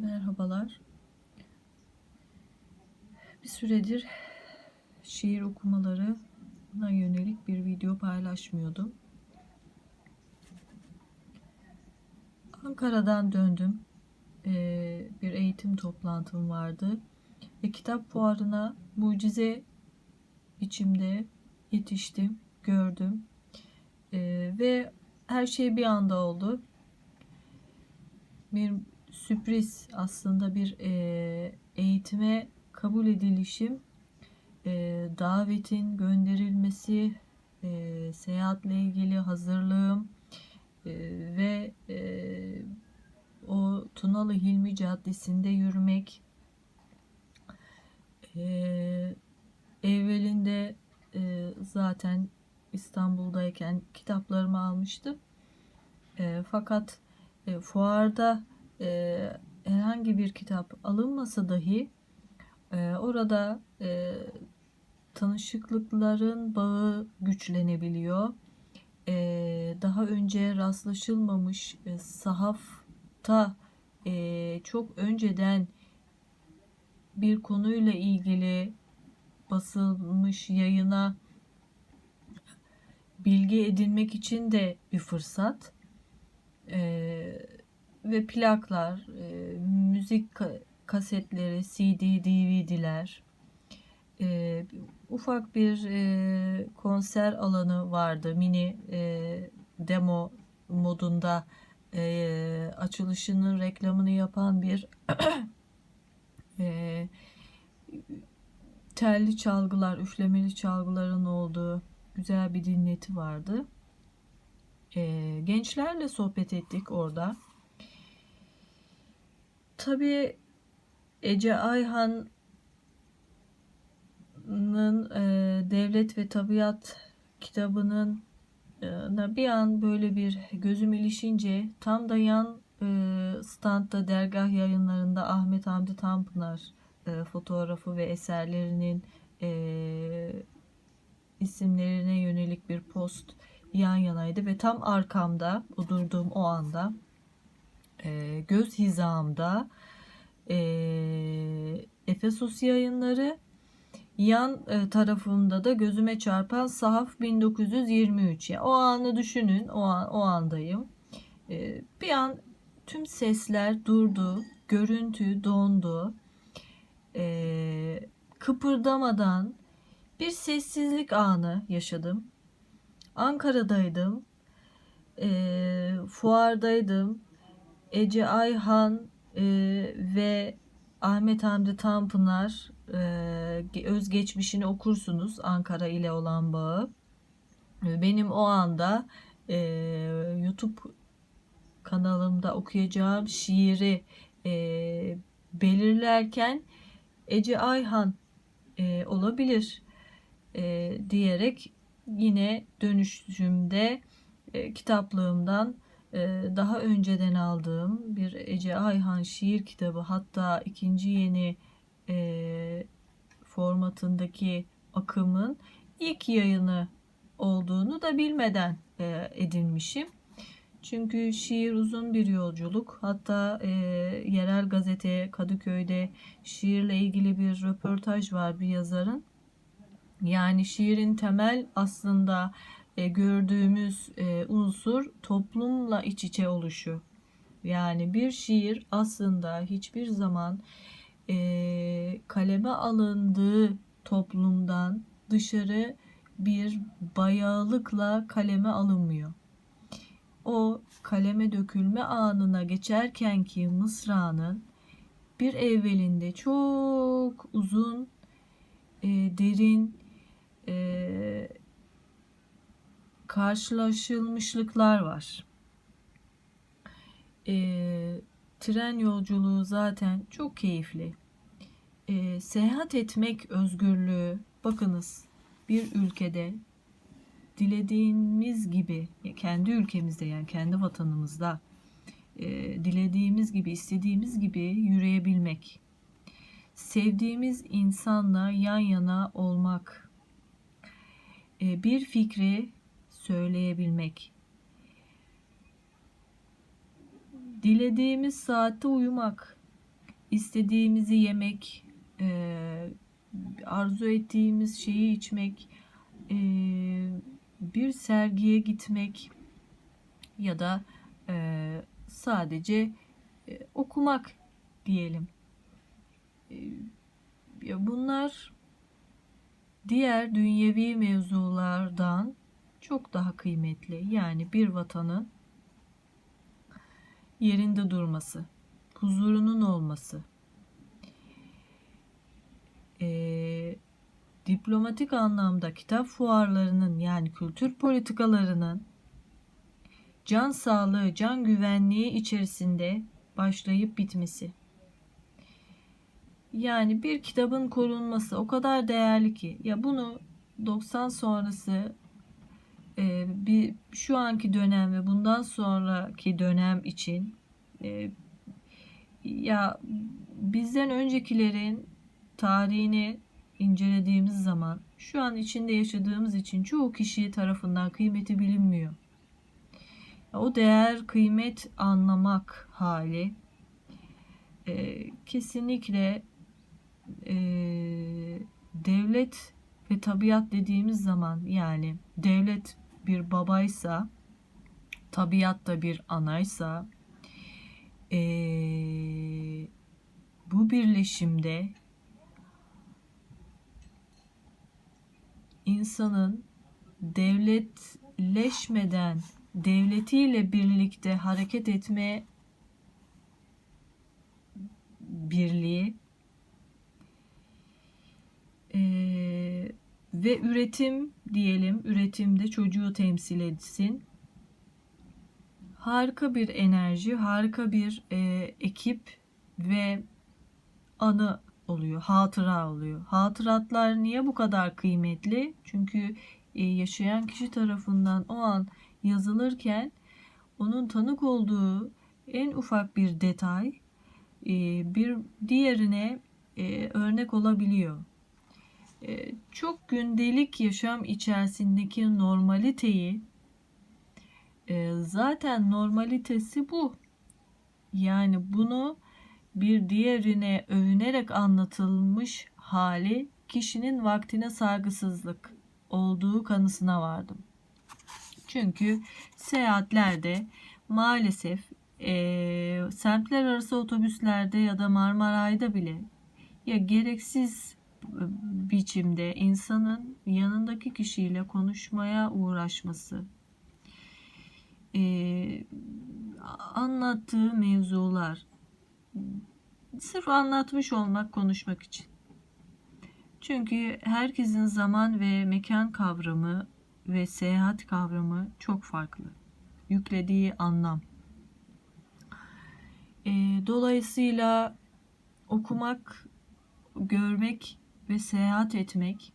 Merhabalar. Bir süredir şiir okumalarına yönelik bir video paylaşmıyordum. Ankara'dan döndüm. Ee, bir eğitim toplantım vardı. Ve kitap fuarına mucize içimde yetiştim, gördüm. Ee, ve her şey bir anda oldu. Bir sürpriz aslında bir e, eğitime kabul edilişim, e, davetin gönderilmesi, e, seyahatle ilgili hazırlığım e, ve e, o Tunalı Hilmi Caddesi'nde yürümek, e, evvelinde e, zaten İstanbul'dayken kitaplarımı almıştım. E, fakat e, fuarda e, herhangi bir kitap alınmasa dahi e, orada e, tanışıklıkların bağı güçlenebiliyor. E, daha önce rastlaşılmamış e, sahafta e, çok önceden bir konuyla ilgili basılmış yayına bilgi edinmek için de bir fırsat. Ee, ve plaklar, e, müzik ka- kasetleri, CD, DVD'ler, e, ufak bir e, konser alanı vardı. Mini e, demo modunda e, açılışının reklamını yapan bir e, telli çalgılar, üflemeli çalgıların olduğu güzel bir dinleti vardı. E, gençlerle sohbet ettik orada. Tabii Ece Ayhan'ın e, Devlet ve Tabiat kitabının e, bir an böyle bir gözüm ilişince tam da yan e, standta dergah yayınlarında Ahmet Hamdi Tanpınar e, fotoğrafı ve eserlerinin e, isimlerine yönelik bir post yan yanaydı ve tam arkamda durduğum o anda e, göz hizamda e, Efesus yayınları yan e, tarafımda da gözüme çarpan sahaf 1923 yani o anı düşünün o an o andayım. E, bir an tüm sesler durdu görüntü dondu. E, kıpırdamadan bir sessizlik anı yaşadım. Ankara'daydım. E, fuardaydım Ece Ayhan e, ve Ahmet Hamdi Tanpınar e, özgeçmişini okursunuz Ankara ile olan bağı. Benim o anda e, YouTube kanalımda okuyacağım şiiri e, belirlerken Ece Ayhan e, olabilir e, diyerek yine dönüşümde e, kitaplığımdan daha önceden aldığım bir Ece Ayhan şiir kitabı hatta ikinci yeni e, formatındaki akımın ilk yayını olduğunu da bilmeden e, edinmişim. Çünkü şiir uzun bir yolculuk. Hatta e, yerel gazete Kadıköy'de şiirle ilgili bir röportaj var bir yazarın. Yani şiirin temel aslında e, gördüğümüz e, unsur toplumla iç içe oluşu. Yani bir şiir aslında hiçbir zaman e, kaleme alındığı toplumdan dışarı bir bayağılıkla kaleme alınmıyor. O kaleme dökülme anına geçerken ki mısranın bir evvelinde çok uzun, e, derin, e, karşılaşılmışlıklar var. E, tren yolculuğu zaten çok keyifli. E, seyahat etmek özgürlüğü, bakınız bir ülkede dilediğimiz gibi, kendi ülkemizde yani kendi vatanımızda e, dilediğimiz gibi, istediğimiz gibi yürüyebilmek. Sevdiğimiz insanla yan yana olmak. E, bir fikri söyleyebilmek. Dilediğimiz saatte uyumak. istediğimizi yemek, e, arzu ettiğimiz şeyi içmek, e, bir sergiye gitmek ya da e, sadece okumak diyelim. Bunlar diğer dünyevi mevzulardan çok daha kıymetli. Yani bir vatanın yerinde durması, huzurunun olması, e, diplomatik anlamda kitap fuarlarının yani kültür politikalarının can sağlığı, can güvenliği içerisinde başlayıp bitmesi. Yani bir kitabın korunması o kadar değerli ki ya bunu 90 sonrası e, bir şu anki dönem ve bundan sonraki dönem için e, ya bizden öncekilerin tarihini incelediğimiz zaman şu an içinde yaşadığımız için çoğu kişi tarafından kıymeti bilinmiyor. O değer, kıymet anlamak hali e, kesinlikle e, devlet ve tabiat dediğimiz zaman yani devlet bir babaysa tabiat da bir anaysa e, bu birleşimde insanın devletleşmeden devletiyle birlikte hareket etme birliği ee, ve üretim diyelim üretimde çocuğu temsil etsin. Harika bir enerji harika bir e, ekip ve anı oluyor hatıra oluyor. Hatıratlar niye bu kadar kıymetli? Çünkü e, yaşayan kişi tarafından o an yazılırken onun tanık olduğu en ufak bir detay e, bir diğerine e, örnek olabiliyor. E, çok gündelik yaşam içerisindeki normaliteyi zaten normalitesi bu. Yani bunu bir diğerine övünerek anlatılmış hali kişinin vaktine saygısızlık olduğu kanısına vardım. Çünkü seyahatlerde maalesef e, semtler arası otobüslerde ya da Marmaray'da bile ya gereksiz biçimde insanın yanındaki kişiyle konuşmaya uğraşması, e, anlattığı mevzular sırf anlatmış olmak konuşmak için. Çünkü herkesin zaman ve mekan kavramı ve seyahat kavramı çok farklı. Yüklediği anlam. E, dolayısıyla okumak, görmek ve seyahat etmek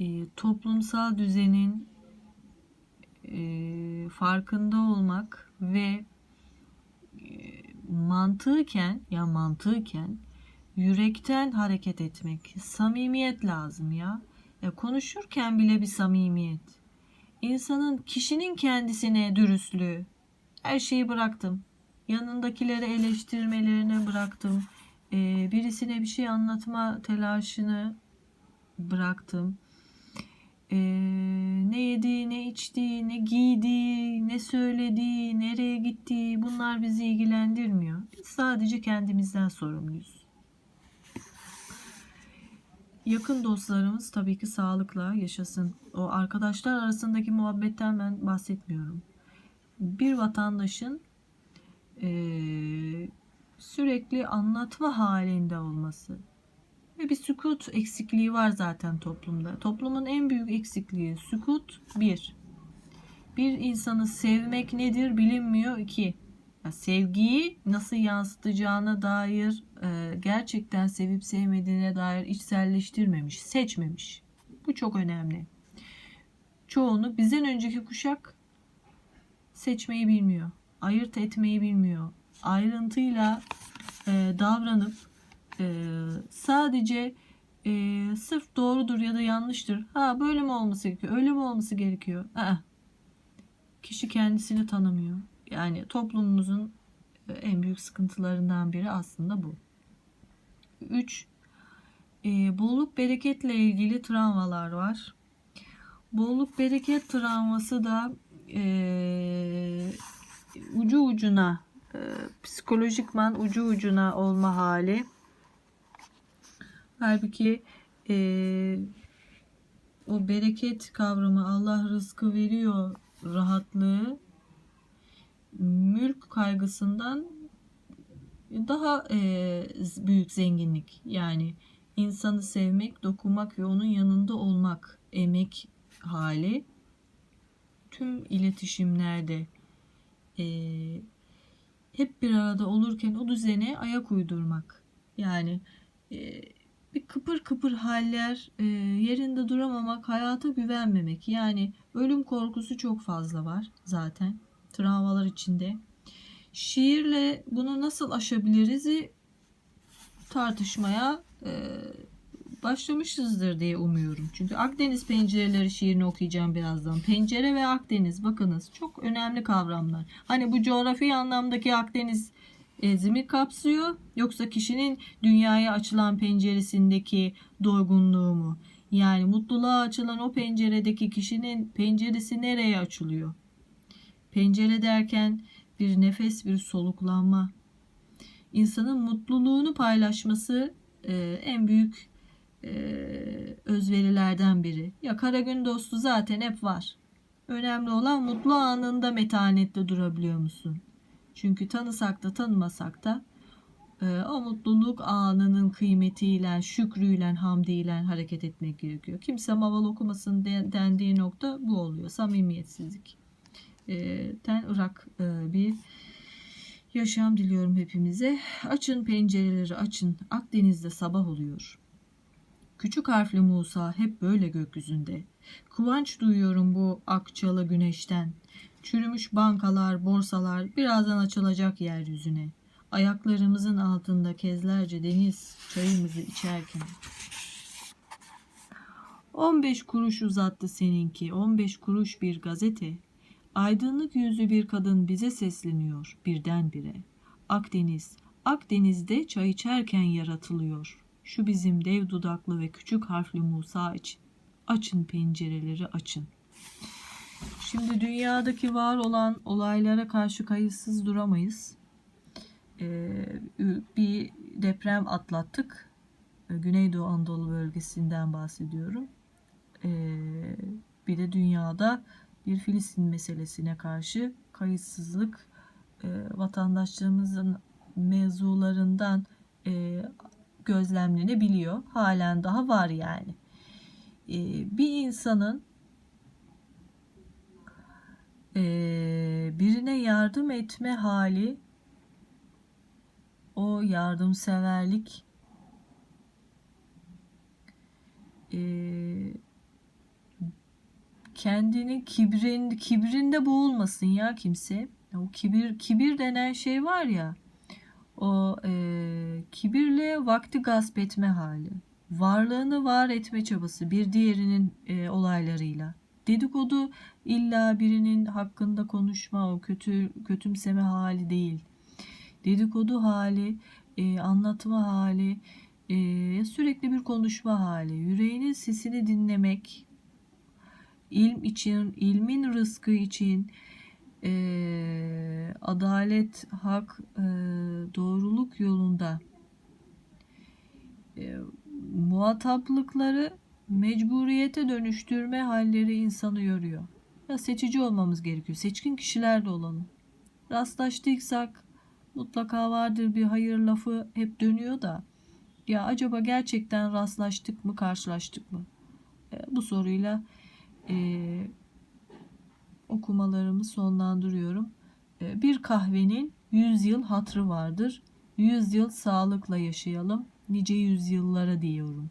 e, toplumsal düzenin e, farkında olmak ve e, mantıken ya mantıken yürekten hareket etmek. Samimiyet lazım ya. ya. Konuşurken bile bir samimiyet. İnsanın, kişinin kendisine dürüstlüğü. Her şeyi bıraktım. Yanındakileri eleştirmelerini bıraktım. Ee, birisine bir şey anlatma telaşını bıraktım. Ee, ne yedi, ne içti, ne giydi, ne söyledi, nereye gitti bunlar bizi ilgilendirmiyor. Biz sadece kendimizden sorumluyuz. Yakın dostlarımız tabii ki sağlıkla yaşasın. O arkadaşlar arasındaki muhabbetten ben bahsetmiyorum. Bir vatandaşın e, sürekli anlatma halinde olması ve bir sükut eksikliği var zaten toplumda. Toplumun en büyük eksikliği sükut bir. Bir insanı sevmek nedir bilinmiyor iki sevgiyi nasıl yansıtacağına dair e, gerçekten sevip sevmediğine dair içselleştirmemiş, seçmemiş. Bu çok önemli. Çoğunu bizden önceki kuşak seçmeyi bilmiyor. Ayırt etmeyi bilmiyor. Ayrıntıyla e, davranıp e, sadece e, sırf doğrudur ya da yanlıştır. Ha böyle mi olması gerekiyor? Öyle mi olması gerekiyor? Aa, kişi kendisini tanımıyor yani toplumumuzun e, en büyük sıkıntılarından biri aslında bu. 3. E, bolluk bereketle ilgili travmalar var. Bolluk bereket travması da e, ucu ucuna e, psikolojikman ucu ucuna olma hali. Halbuki e, o bereket kavramı Allah rızkı veriyor rahatlığı mülk kaygısından daha e, büyük zenginlik. Yani insanı sevmek, dokunmak ve onun yanında olmak, emek hali tüm iletişimlerde e, hep bir arada olurken o düzene ayak uydurmak. Yani e, bir kıpır kıpır haller, e, yerinde duramamak, hayata güvenmemek. Yani ölüm korkusu çok fazla var zaten travmalar içinde. Şiirle bunu nasıl aşabiliriz tartışmaya e, başlamışızdır diye umuyorum. Çünkü Akdeniz pencereleri şiirini okuyacağım birazdan. Pencere ve Akdeniz bakınız çok önemli kavramlar. Hani bu coğrafi anlamdaki Akdeniz ezimi kapsıyor yoksa kişinin dünyaya açılan penceresindeki doygunluğu mu? Yani mutluluğa açılan o penceredeki kişinin penceresi nereye açılıyor? Pencere derken bir nefes, bir soluklanma. İnsanın mutluluğunu paylaşması e, en büyük e, özverilerden biri. Ya kara gün dostu zaten hep var. Önemli olan mutlu anında metanette durabiliyor musun? Çünkü tanısak da tanımasak da e, o mutluluk anının kıymetiyle, şükrüyle, hamdiyle hareket etmek gerekiyor. Kimse maval okumasın dendiği nokta bu oluyor. Samimiyetsizlik. E, ten ırak e, bir yaşam diliyorum hepimize. Açın pencereleri açın. Akdeniz'de sabah oluyor. Küçük harfli Musa hep böyle gökyüzünde. Kıvanç duyuyorum bu akçalı güneşten. Çürümüş bankalar, borsalar birazdan açılacak yeryüzüne. Ayaklarımızın altında kezlerce deniz çayımızı içerken. 15 kuruş uzattı seninki, 15 kuruş bir gazete. Aydınlık yüzlü bir kadın bize sesleniyor birdenbire. Akdeniz, Akdeniz'de çay içerken yaratılıyor. Şu bizim dev dudaklı ve küçük harfli Musa için. Açın pencereleri açın. Şimdi dünyadaki var olan olaylara karşı kayıtsız duramayız. Ee, bir deprem atlattık. Ee, Güneydoğu Anadolu bölgesinden bahsediyorum. Ee, bir de dünyada bir Filistin meselesine karşı kayıtsızlık e, vatandaşlarımızın mevzularından e, gözlemlenebiliyor. Halen daha var yani. E, bir insanın e, birine yardım etme hali o yardımseverlik e, kendini kibrin kibrinde boğulmasın ya kimse. O kibir kibir denen şey var ya. O e, kibirle vakti gasp etme hali. Varlığını var etme çabası bir diğerinin e, olaylarıyla. Dedikodu illa birinin hakkında konuşma, o kötü kötümseme hali değil. Dedikodu hali, e, anlatma hali, e, sürekli bir konuşma hali. Yüreğinin sesini dinlemek, ilm için, ilmin rızkı için, e, adalet, hak, e, doğruluk yolunda e, muhataplıkları mecburiyete dönüştürme halleri insanı yoruyor. Ya seçici olmamız gerekiyor. Seçkin kişiler de olalım. Rastlaştıysak mutlaka vardır bir hayır lafı hep dönüyor da ya acaba gerçekten rastlaştık mı karşılaştık mı? E, bu soruyla e, okumalarımı sonlandırıyorum. E, bir kahvenin 100 yıl hatrı vardır. 100 yıl sağlıkla yaşayalım. Nice yüzyıllara diyorum.